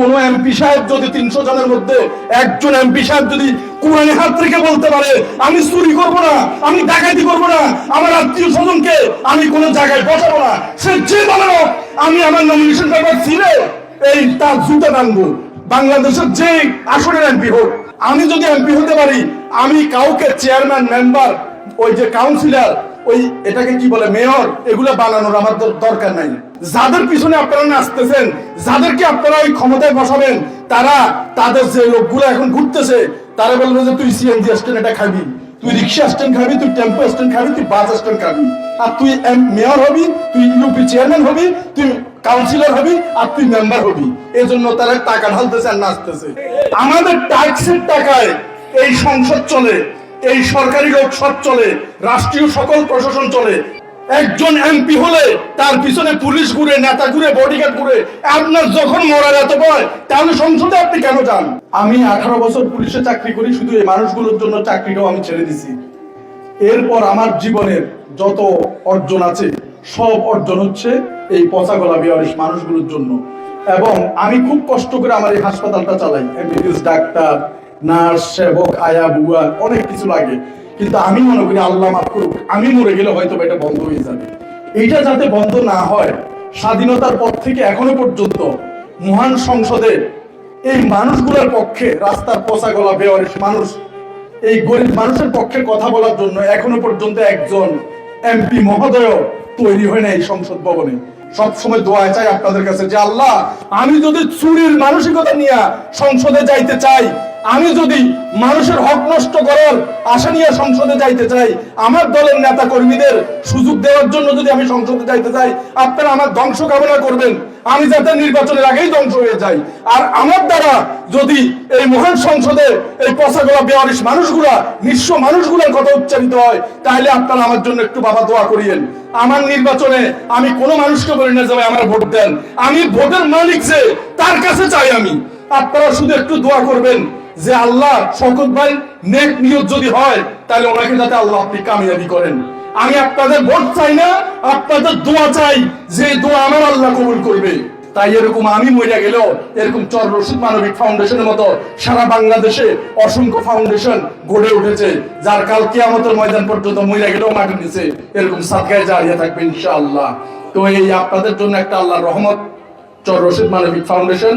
কোন এমপি সাহেব যদি তিনশো জনের মধ্যে একজন এমপি সাহেব যদি কোরআনে হাত রেখে বলতে পারে, আমি চুরি করব না, আমি ডাকাতি করব না, আমার আত্মীয় স্বজনকে আমি কোন জায়গায় বসাবো না, সে যে বলে আমি আমার নমিনেশন পেপার ছিলে এই তার জুতা টানবো। বাংলাদেশের যে আসনের এমপি হোক, আমি যদি এমপি হতে পারি, আমি কাউকে চেয়ারম্যান মেম্বার ওই যে কাউন্সিলর ওই এটাকে কি বলে মেয়র এগুলো বানানোর আমার দর- দরকার নাই। যাদের পিছনে আপনারা নাচতেছেন, যাদেরকে আপনারা ওই ক্ষমতায় বসাবেন, তারা তাদের যে লোকগুলো এখন ঘুরতেছে, তারা বলবে যে, তুই সিএনজি স্ট্যান্ড এটা খাবি, তুই রিক্সা স্ট্যান্ড খাবি, তুই টেম্পো স্ট্যান্ড খাবি, তুই বাস স্ট্যান্ড খাবি, আর তুই মেয়র হবি, তুই ইউপি চেয়ারম্যান হবি, তুই কাউন্সিলর হবি, আর তুই মেম্বার হবি। এই জন্য তারা টাকা ঢালতেছে আর নাচতেছে। আমাদের ট্যাক্সের টাকায় এই সংসদ চলে, এই সরকারি লোক সব চলে, রাষ্ট্রীয় সকল প্রশাসন চলে একজন এমপি হলে তার পিছনে পুলিশ ঘুরে, নেতা ঘুরে বডিগার্ড ঘুরে, আপনার যখন মরার এত ভয়, তাহলে সংসদে আপনি কেন যান? আমি আঠারো বছর পুলিশে চাকরি করি, শুধু এই মানুষগুলোর জন্য চাকরিটাও আমি ছেড়ে দিছি। এরপর আমার জীবনের যত অর্জন আছে, সব অর্জন হচ্ছে এই পচা গলা বিহারিস মানুষগুলোর জন্য। এবং আমি খুব কষ্ট করে আমার এই হাসপাতালটা চালাই। এমবিবিএস ডাক্তার, নার্স, সেবক, আয়া, বুয়া, অনেক কিছু লাগে। কিন্তু আমি মনে করি আল্লাহ মাফ করুক, আমি মরে গেলে হয়তো এটা বন্ধ হয়ে যাবে। এইটা যাতে বন্ধ না হয়, স্বাধীনতার পর থেকে এখনও পর্যন্ত মহান সংসদে এই মানুষগুলোর পক্ষে রাস্তার পচা গলা বেওয়ারিশ মানুষ, এই গরিব মানুষের পক্ষে কথা বলার জন্য এখনও পর্যন্ত একজন এমপি মহোদয় তৈরি হয় না এই সংসদ ভবনে। সব সময় দোয়া চাই আপনাদের কাছে যে আল্লাহ, আমি যদি চুরির মানসিকতা নিয়ে সংসদে যাইতে চাই, আমি যদি মানুষের হক নষ্ট করার আশা নিয়ে সংসদে যাইতে চাই, আমার দলের নেতা কর্মীদের সুযোগ দেওয়ার জন্য যদি আমি সংসদে যাইতে চাই, আপনারা আমার ধ্বংস কামনা করবেন। আমি যাতে নির্বাচনের আগেই ধ্বংস হয়ে যাই। আর আমার দ্বারা যদি এই মহান সংসদে এই পচাগোলা বেয়ারিশ মানুষগুলা, নিঃস্ব মানুষগুলোর কথা উচ্চারিত হয়, তাহলে আপনারা আমার জন্য একটু বাবা দোয়া করিয়েন। আমার নির্বাচনে আমি কোনো মানুষকে বলি না যাবে, আমার ভোট দেন। আমি ভোটের মালিক যে, তার কাছে চাই আমি। আপনারা শুধু একটু দোয়া করবেন যে আল্লাহ শকত ভাই, নেক নিয়ত যদি হয়, তাহলে ওনাকে যাতে আল্লাহ আপনি কামিয়াবি করেন। আমি আপনাদের ভোট চাই না, আপনাদের দোয়া চাই যে দোয়া আমার আল্লাহ কবুল করবে। তাই এরকম আমি মরিয়া গেলেও এরকম চর রশিদ মানবিক ফাউন্ডেশনের মতো সারা বাংলাদেশে অসংখ্য ফাউন্ডেশন গড়ে উঠেছে, যার কাল কিয়ামতের ময়দান পর্যন্ত মরিয়া গেলেও মাটির নিচে এরকম সাদগায় জারিয়া থাকবে ইনশাআল্লাহ। তো এই আপনাদের জন্য একটা আল্লাহর রহমত, চর রশিদ মানবিক ফাউন্ডেশন,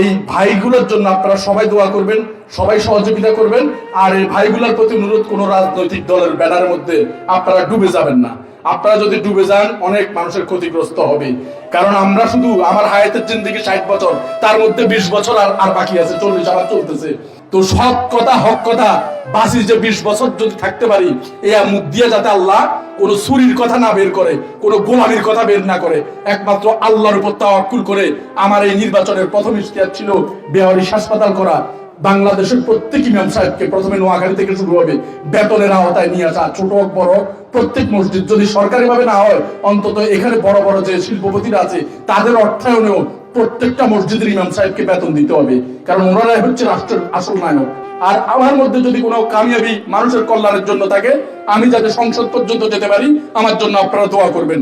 এই ভাইগুলোর জন্য আপনারা সবাই দোয়া করবেন, সবাই সহযোগিতা করবেন, আর এই ভাইগুলোর প্রতি অনুরোধ কোন রাজনৈতিক দলের ব্যানারের মধ্যে আপনারা ডুবে যাবেন না। আপনারা যদি ডুবে যান, অনেক মানুষের ক্ষতিগ্রস্ত হবে। কারণ আমরা শুধু, আমার হায়াতের জিন্দিগি ষাট বছর, তার মধ্যে বিশ বছর আর আর বাকি আছে, চল্লিশ আবার চলতেছে। তো সৎ কথা, হক কথা বাসি যে বিশ বছর যদি থাকতে পারি এই মুখ দিয়ে যাতে আল্লাহ কোনো চুরির কথা না বের করে, কোনো গোলামির কথা বের না করে, একমাত্র আল্লাহর উপর তাওয়াক্কুল করে আমার এই নির্বাচনের প্রথম ইশতিয়ার ছিল বেহারি হাসপাতাল করা। বাংলাদেশের প্রত্যেক ইমাম সাহেবকে প্রথমে নোয়াখালী থেকে শুরু হবে, বেতনের আওতায় নিয়ে আসা, ছোট হোক, বড় প্রত্যেক মসজিদ যদি সরকারি ভাবে না হয়, অন্তত এখানে বড় বড় যে শিল্পপতিরা আছে, তাদের অর্থায়নেও প্রত্যেকটা মসজিদের ইমাম সাহেবকে বেতন দিতে হবে। কারণ ওনারাই হচ্ছে রাষ্ট্রের আসল নায়ক। আর আমার মধ্যে যদি কোনো কামিয়াবি মানুষের কল্যাণের জন্য থাকে, আমি যাতে সংসদ পর্যন্ত যেতে পারি, আমার জন্য আপনারা দোয়া করবেন।